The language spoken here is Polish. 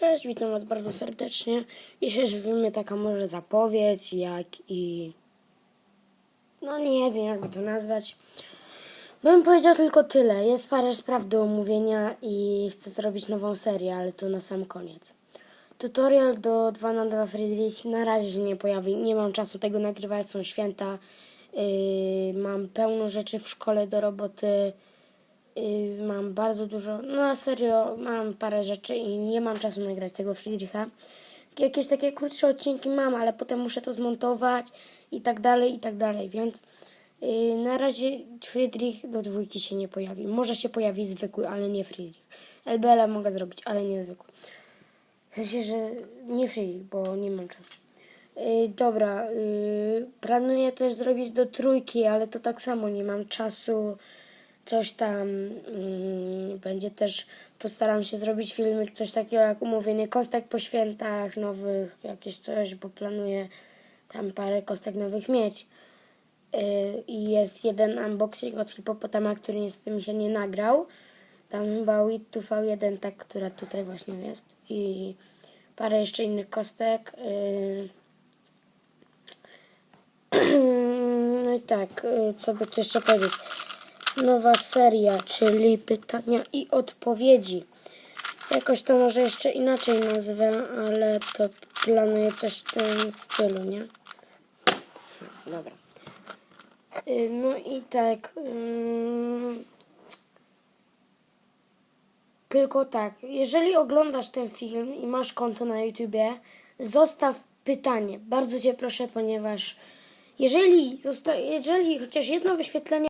Cześć, witam Was bardzo serdecznie. Dzisiejszy film jest taka może zapowiedź, jak i... No nie wiem, jakby to nazwać. Bym powiedział tylko tyle. Jest parę spraw do omówienia i chcę zrobić nową serię, ale to na sam koniec. Tutorial do 2 na 2 Friedrich na razie się nie pojawi. Nie mam czasu tego nagrywać, są święta. Yy, mam pełno rzeczy w szkole do roboty. Yy, mam bardzo dużo, no serio, mam parę rzeczy i nie mam czasu nagrać tego Friedricha. Jakieś takie krótsze odcinki mam, ale potem muszę to zmontować i tak dalej, i tak dalej, więc yy, na razie Friedrich do dwójki się nie pojawi. Może się pojawi zwykły, ale nie Friedrich. LBL mogę zrobić, ale nie zwykły. W sensie, że nie Friedrich, bo nie mam czasu. Yy, dobra, yy, planuję też zrobić do trójki, ale to tak samo nie mam czasu. Coś tam yy, będzie też, postaram się zrobić filmik, coś takiego jak umówienie kostek po świętach nowych, jakieś coś, bo planuję tam parę kostek nowych mieć. Yy, I jest jeden unboxing od hipopotama, który niestety mi się nie nagrał. Tam chyba WIT 2V1, tak, która tutaj właśnie jest. I parę jeszcze innych kostek. Yy. No i tak, y, co by tu jeszcze powiedzieć? Nowa seria, czyli pytania i odpowiedzi. Jakoś to może jeszcze inaczej nazwę, ale to planuję coś w tym stylu, nie? Dobra. Y, No i tak. ym, Tylko tak, jeżeli oglądasz ten film i masz konto na YouTubie, zostaw pytanie. Bardzo Cię proszę, ponieważ jeżeli, jeżeli chociaż jedno wyświetlenie